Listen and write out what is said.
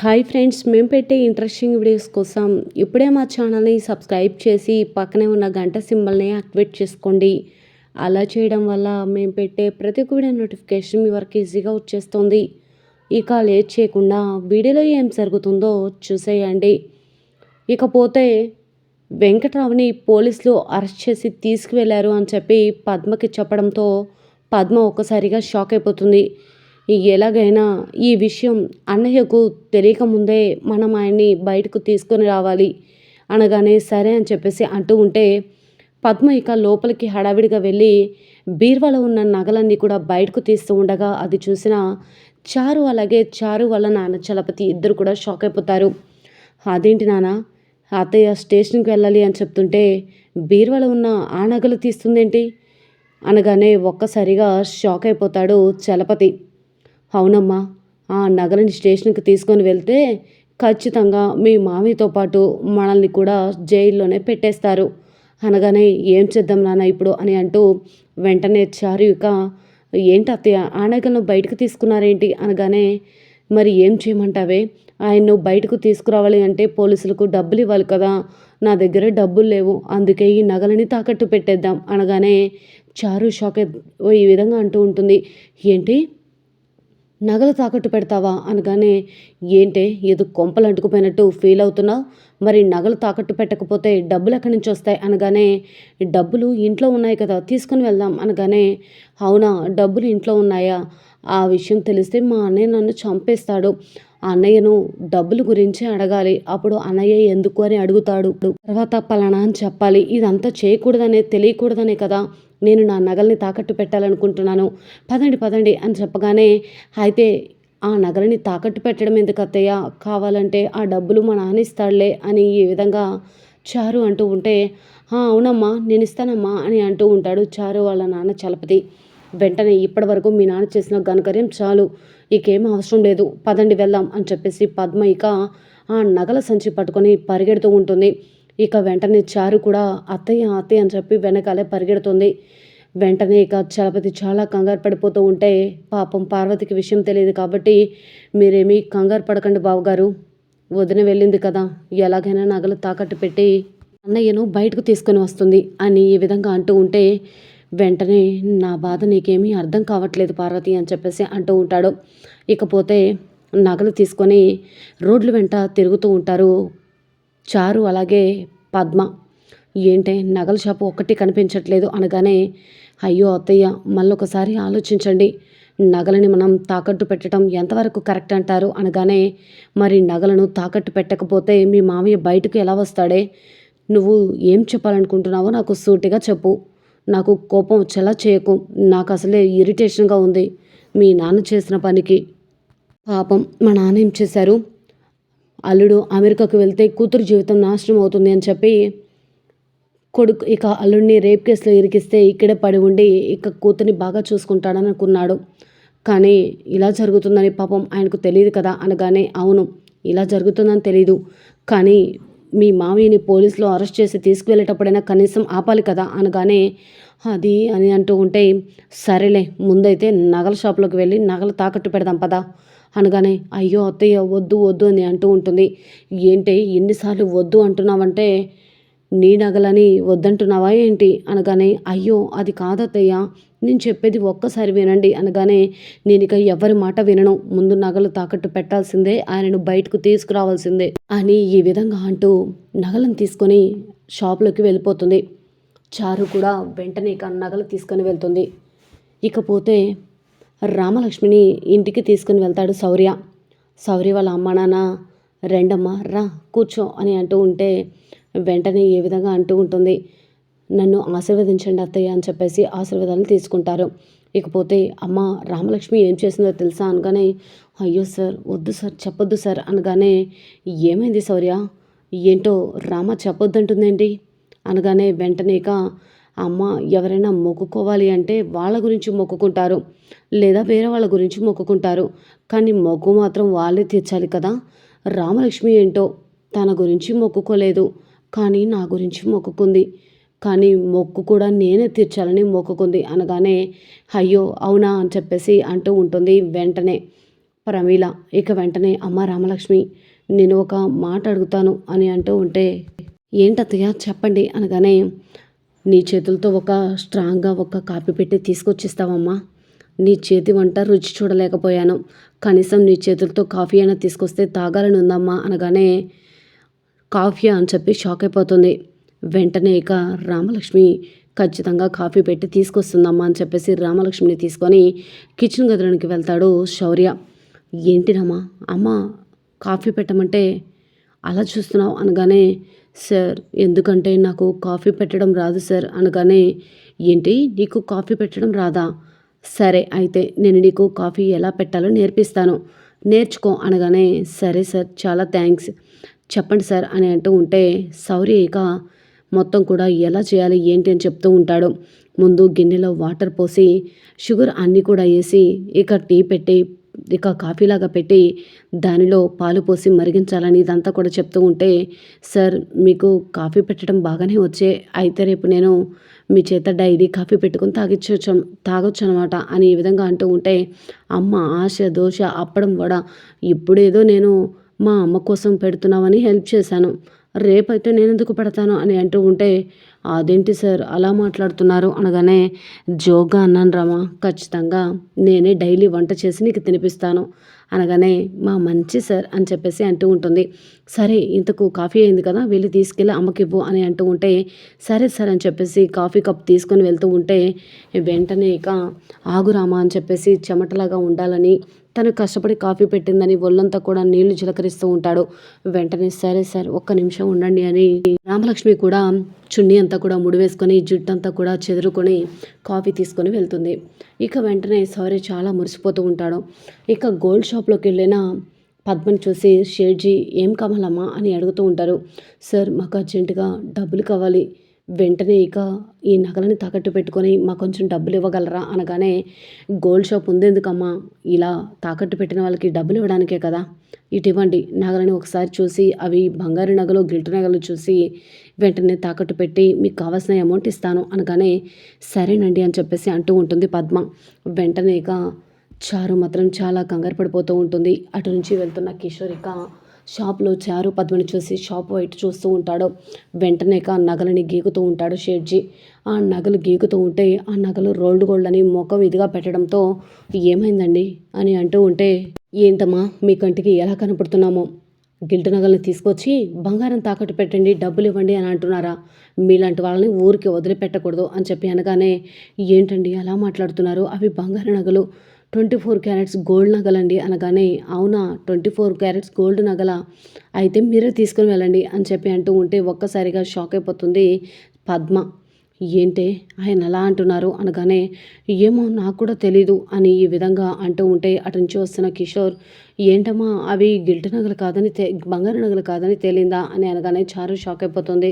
Hi friends మేము పెట్టే interesting videos కోసం ఇప్పుడే మా ఛానల్ని సబ్స్క్రైబ్ చేసి పక్కనే ఉన్న గంట సింబల్ని యాక్టివేట్ చేసుకోండి. అలా చేయడం వల్ల మేము పెట్టే ప్రతి ఒక్క వీడియో నోటిఫికేషన్ మీ వరకు ఈజీగా వచ్చేస్తుంది. ఇక లేట్ చేయకుండా వీడియోలో ఏం జరుగుతుందో చూసేయండి. ఇకపోతే వెంకటరావుని పోలీసులు అరెస్ట్ చేసి తీసుకువెళ్ళారు అని చెప్పి పద్మకి చెప్పడంతో పద్మ ఒక్కసారిగా షాక్ అయిపోతుంది. ఎలాగైనా ఈ విషయం అన్నయ్యకు తెలియకముందే మనం ఆయన్ని బయటకు తీసుకొని రావాలి అనగానే సరే అని చెప్పేసి అంటూ ఉంటే పద్మ ఇక లోపలికి హడావిడిగా వెళ్ళి బీర్వాలో ఉన్న నగలన్నీ కూడా బయటకు తీస్తూ ఉండగా అది చూసిన చారు అలాగే చారు వాళ్ళ నాన్న చలపతి ఇద్దరు కూడా షాక్ అయిపోతారు. అదేంటి నాన్న? అత్తయ్య స్టేషన్కి వెళ్ళాలి అని చెప్తుంటే బీర్వాలో ఉన్న ఆ నగలు తీస్తుందేంటి? అనగానే ఒక్కసారిగా షాక్ అయిపోతాడు చలపతి. అవునమ్మా. ఆ నగలని స్టేషన్కి తీసుకొని వెళ్తే ఖచ్చితంగా మీ మామయ్యతో పాటు మనల్ని కూడా జైల్లోనే పెట్టేస్తారు. అనగానే ఏం చేద్దాం నాన్న ఇప్పుడు అని అంటూ వెంటనే చారుక ఏంటి అత్తయ్య ఆనగలను బయటకు తీసుకున్నారేంటి? అనగానే మరి ఏం చేయమంటావే? ఆయన్ను బయటకు తీసుకురావాలి అంటే పోలీసులకు డబ్బులు ఇవ్వాలి కదా. నా దగ్గర డబ్బులు లేవు. అందుకే ఈ నగలని తాకట్టు పెట్టేద్దాం. అనగానే చారు షాక్ ఈ విధంగా అంటూ ఉంటుంది. ఏంటి? నగలు తాకట్టు పెడతావా అనగానే ఏంటే ఏదో కొంపలు అంటుకుపోయినట్టు ఫీల్ అవుతున్నావు మరి నగలు తాకట్టు పెట్టకపోతే డబ్బులు ఎక్కడి నుంచి వస్తాయి? అనగానే డబ్బులు ఇంట్లో ఉన్నాయి కదా తీసుకుని వెళ్దాం. అనగానే అవునా డబ్బులు ఇంట్లో ఉన్నాయా? ఆ విషయం తెలిస్తే మా అన్నయ్య నన్ను చంపేస్తాడు. అన్నయ్యను డబ్బులు గురించి అడగాలి. అప్పుడు అన్నయ్య ఎందుకు అని అడుగుతాడు. తర్వాత పలానా అని చెప్పాలి. ఇదంతా చేయకూడదనే తెలియకూడదనే కదా. నేను నా నగల్ని తాకట్టు పెట్టాలనుకుంటున్నాను. పదండి పదండి అని చెప్పగానే అయితే ఆ నగలని తాకట్టు పెట్టడం ఎందుకు అత్తయ్య? కావాలంటే ఆ డబ్బులు మా నాన్న ఇస్తాడులే అని ఈ విధంగా చారు అంటూ ఉంటే అవునమ్మా నేను ఇస్తానమ్మా అని అంటూ ఉంటాడు చారు వాళ్ళ నాన్న చలపతి. వెంటనే ఇప్పటి వరకు మీ నాన్న చేసిన ఘనకార్యం చాలు. ఇకేం అవసరం లేదు. పదండి వెళ్దాం అని చెప్పేసి పద్మ ఇక ఆ నగల సంచి పట్టుకొని పరిగెడుతూ ఉంటుంది. ఇక వెంటనే చారు కూడా అత్తయ్య అత్తయ్య అని చెప్పి వెనకాలే పరిగెడుతుంది. వెంటనే ఇక చలపతి చాలా కంగారు పడిపోతూ ఉంటే పాపం పార్వతికి విషయం తెలియదు కాబట్టి మీరేమీ కంగారు పడకండి బావగారు వదిన వెళ్ళింది కదా. ఎలాగైనా నగలు తాకట్టు పెట్టి అన్నయ్యను బయటకు తీసుకొని వస్తుంది అని ఈ విధంగా అంటూ ఉంటే వెంటనే నా బాధ నీకేమీ అర్థం కావట్లేదు పార్వతి అని చెప్పేసి అంటూ ఉంటాడు. ఇకపోతే నగలు తీసుకొని రోడ్ల వెంట తిరుగుతూ ఉంటారు చారు అలాగే పద్మ. ఏంటే నగల షాపు ఒక్కటి కనిపించట్లేదు అనగానే అయ్యో అత్తయ్య మళ్ళొకసారి ఆలోచించండి. నగలని మనం తాకట్టు పెట్టడం ఎంతవరకు కరెక్ట్ అంటారు? అనగానే మరి నగలను తాకట్టు పెట్టకపోతే మీ మామయ్య బయటకు ఎలా వస్తాడే? నువ్వు ఏం చెప్పాలనుకుంటున్నావో నాకు సూటిగా చెప్పు. నాకు కోపం వచ్చేలా చేయకు. నాకు అసలే ఇరిటేషన్గా ఉంది. మీ నాన్న చేసిన పనికి. పాపం మా నాన్న ఏం చేశారు? అల్లుడు అమెరికాకు వెళ్తే కూతురు జీవితం నాశనం అవుతుంది అని చెప్పి కొడుకు ఇక అల్లుడిని రేప్ కేసులో ఇరికిస్తే ఇక్కడే పడి ఉండి ఇక కూతుర్ని బాగా చూసుకుంటాడని అనుకున్నాడు. కానీ ఇలా జరుగుతుందని పాపం ఆయనకు తెలియదు కదా అనగానే అవును ఇలా జరుగుతుందని తెలీదు. కానీ మీ మామయ్యని పోలీసులు అరెస్ట్ చేసి తీసుకువెళ్ళేటప్పుడైనా కనీసం ఆపాలి కదా అనగానే అది అని అంటూ ఉంటే సరేలే ముందైతే నగల షాప్లోకి వెళ్ళి నగలు తాకట్టు పెడదాం పదా అనగానే అయ్యో అత్తయ్య వద్దు వద్దు అని అంటూ ఉంటుంది. ఏంటి ఎన్నిసార్లు వద్దు అంటున్నావంటే నీ నగలని వద్దంటున్నావా ఏంటి? అనగానే అయ్యో అది కాదత్తయ్య నేను చెప్పేది ఒక్కసారి వినండి అనగానే నేను ఇక ఎవరి మాట వినను. ముందు నగలు తాకట్టు పెట్టాల్సిందే ఆయనను బయటకు తీసుకురావాల్సిందే అని ఈ విధంగా అంటూ నగలను తీసుకొని షాప్లోకి వెళ్ళిపోతుంది. చారు కూడా వెంటనే ఇక నగలు తీసుకొని వెళ్తుంది. ఇకపోతే రామలక్ష్మిని ఇంటికి తీసుకుని వెళ్తాడు శౌర్య. శౌర్య వాళ్ళ అమ్మ నాన్న రెండమ్మ రా కూర్చో అని అంటూ ఉంటే వెంటనే ఏ విధంగా అంటూ ఉంటుంది. నన్ను ఆశీర్వదించండి అత్తయ్య అని చెప్పేసి ఆశీర్వాదాలు తీసుకుంటారు. ఇకపోతే అమ్మ రామలక్ష్మి ఏం చేసిందో తెలుసా అనగానే అయ్యో సార్ వద్దు సార్ చెప్పొద్దు సార్ అనగానే ఏమైంది శౌర్య? ఏంటో రామ చెప్పొద్దంటుందేంటి? అనగానే వెంటనే ఇక అమ్మ ఎవరైనా మొక్కుకోవాలి అంటే వాళ్ళ గురించి మొక్కుకుంటారు లేదా వేరే వాళ్ళ గురించి మొక్కుకుంటారు. కానీ మొక్కు మాత్రం వాళ్ళే తీర్చాలి కదా. రామలక్ష్మి ఏంటో తన గురించి మొక్కుకోలేదు. కానీ నా గురించి మొక్కుకుంది. కానీ మొక్కు కూడా నేనే తీర్చాలని మొక్కుకుంది అనగానే అయ్యో అవునా? అని చెప్పేసి అంటూ ఉంటుంది వెంటనే ప్రమీల. ఇక వెంటనే అమ్మ రామలక్ష్మి నేను ఒక మాట అడుగుతాను అని అంటూ ఉంటే ఏంటత్తయ్య చెప్పండి అనగానే నీ చేతులతో ఒక స్ట్రాంగ్గా ఒక కాపీ పెట్టి తీసుకొచ్చిస్తావమ్మా. నీ చేతి వంట రుచి చూడలేకపోయాను. కనీసం నీ చేతులతో కాఫీ అయినా తీసుకొస్తే తాగాలని ఉందమ్మా అనగానే కాఫీ అని చెప్పి షాక్ అయిపోతుంది. వెంటనే ఇక రామలక్ష్మి ఖచ్చితంగా కాఫీ పెట్టి తీసుకొస్తుందమ్మా అని చెప్పేసి రామలక్ష్మిని తీసుకొని కిచెన్ గదిలోనికి వెళ్తాడు శౌర్య. ఏంటినమ్మా అమ్మ కాఫీ పెట్టమంటే అలా చూస్తున్నావు? అనగానే సార్ ఎందుకంటే నాకు కాఫీ పెట్టడం రాదు సార్. అనగానే ఏంటి? నీకు కాఫీ పెట్టడం రాదా? సరే అయితే నేను నీకు కాఫీ ఎలా పెట్టాలో నేర్పిస్తాను. నేర్చుకో. అనగానే సరే సార్ చాలా థ్యాంక్స్. చెప్పండి సార్ అని అంటూ ఉంటే సౌర్య ఇక మొత్తం కూడా ఎలా చేయాలి ఏంటి అని చెప్తూ ఉంటాడు. ముందు గిన్నెలో వాటర్ పోసి షుగర్ అన్నీ కూడా వేసి ఇక టీ పెట్టి ఇక కాఫీలాగా పెట్టి దానిలో పాలు పోసి మరిగించాలని ఇదంతా కూడా చెప్తూ ఉంటే సార్ మీకు కాఫీ పెట్టడం బాగానే వచ్చే అయితే రేపు నేను మీ చేత డైరీ కాఫీ పెట్టుకుని తాగిచ్చు తాగొచ్చు అనమాట అని ఈ విధంగా అంటూ ఉంటే అమ్మ ఆశ దోశ అప్పడం కూడా ఇప్పుడేదో నేను మా అమ్మ కోసం పెడుతున్నామని హెల్ప్ చేశాను. రేపైతే నేను ఎందుకు పెడతాను అని అంటూ ఉంటే అదేంటి సార్ అలా మాట్లాడుతున్నారు అనగానే జోగ్గా అన్నాను రామా ఖచ్చితంగా నేనే డైలీ వంట చేసి నీకు తినిపిస్తాను అనగానే మా మంచి సార్ అని చెప్పేసి అంటూ ఉంటుంది. సరే ఇంతకు కాఫీ అయింది కదా వెళ్ళి తీసుకెళ్ళి అమ్మకివ్వు అని అంటూ ఉంటే సరే సార్ అని చెప్పేసి కాఫీ కప్ తీసుకొని వెళ్తూ ఉంటే వెంటనే ఇక ఆగురామా అని చెప్పేసి చెమటలాగా ఉండాలని తను కష్టపడి కాఫీ పెట్టిందని ఒళ్ళంతా కూడా నీళ్ళు చిలకరిస్తూ ఉంటాడు. వెంటనే సరే సార్ ఒక్క నిమిషం ఉండండి అని రామలక్ష్మి కూడా చున్నీ అంతా కూడా ముడివేసుకొని జుట్టు అంతా కూడా చెదురుకొని కాఫీ తీసుకొని వెళ్తుంది. ఇక వెంటనే సౌర్య చాలా మురిసిపోతూ ఉంటాడు. ఇక గోల్డ్ షాప్లోకి వెళ్ళిన పద్మని చూసి షేర్జీ ఏం కావాలమ్మా? అని అడుగుతూ ఉంటారు. సార్ మాకు అర్జెంటుగా డబ్బులు కావాలి. వెంటనే ఇక ఈ నగలని తాకట్టు పెట్టుకొని మాకు కొంచెం డబ్బులు ఇవ్వగలరా? అనగానే గోల్డ్ షాప్ ఉంది ఎందుకమ్మా ఇలా తాకట్టు పెట్టిన వాళ్ళకి డబ్బులు ఇవ్వడానికే కదా. ఇటు ఇవ్వండి నగలని ఒకసారి చూసి అవి బంగారు నగలు గిల్టు నగలు చూసి వెంటనే తాకట్టు పెట్టి మీకు కావాల్సిన అమౌంట్ ఇస్తాను అనగానే సరేనండి అని చెప్పేసి అంటూ ఉంటుంది పద్మ. వెంటనే ఇక చారు మాత్రం చాలా కంగారు పడిపోతూ ఉంటుంది. అటు నుంచి వెళ్తున్న కిషోర్ షాప్లో చారు పద్మని చూసి షాప్ వైట్ చూస్తూ ఉంటాడు. వెంటనే ఆ నగలని గీకుతూ ఉంటాడు షేడ్జీ ఆ నగలు గీకుతూ ఉంటే ఆ నగలు రోల్డ్ గోల్డ్ అని ముఖం ఇదిగా పెట్టడంతో ఏమైందండి? అని అంటూ ఉంటే ఏంటమ్మా మీ కంటికి ఎలా కనపడుతున్నామో? గిల్టు నగల్ని తీసుకొచ్చి బంగారం తాకట్టు పెట్టండి డబ్బులు ఇవ్వండి అని అంటున్నారా. మీలాంటి వాళ్ళని ఊరికి వదిలిపెట్టకూడదు అని చెప్పి అనగానే ఏంటండి అలా మాట్లాడుతున్నారు? అవి బంగారు నగలు. ట్వంటీ ఫోర్ క్యారెట్స్ గోల్డ్ నగలండి అనగానే అవునా ట్వంటీ ఫోర్ క్యారెట్స్ గోల్డ్ నగల? అయితే మీరే తీసుకుని వెళ్ళండి అని చెప్పి అంటూ ఉంటే ఒక్కసారిగా షాక్ అయిపోతుంది పద్మ. ఏంటే? ఆయన అలా అంటున్నారు అనగానే ఏమో నాకు కూడా తెలీదు అని ఈ విధంగా అంటూ ఉంటే అటు నుంచి వస్తున్న కిషోర్ ఏంటమ్మా అవి గిల్ట్ నగలు కాదని తే బంగారు నగలు కాదని తేలిందా అని అనగానే చారు షాక్ అయిపోతుంది.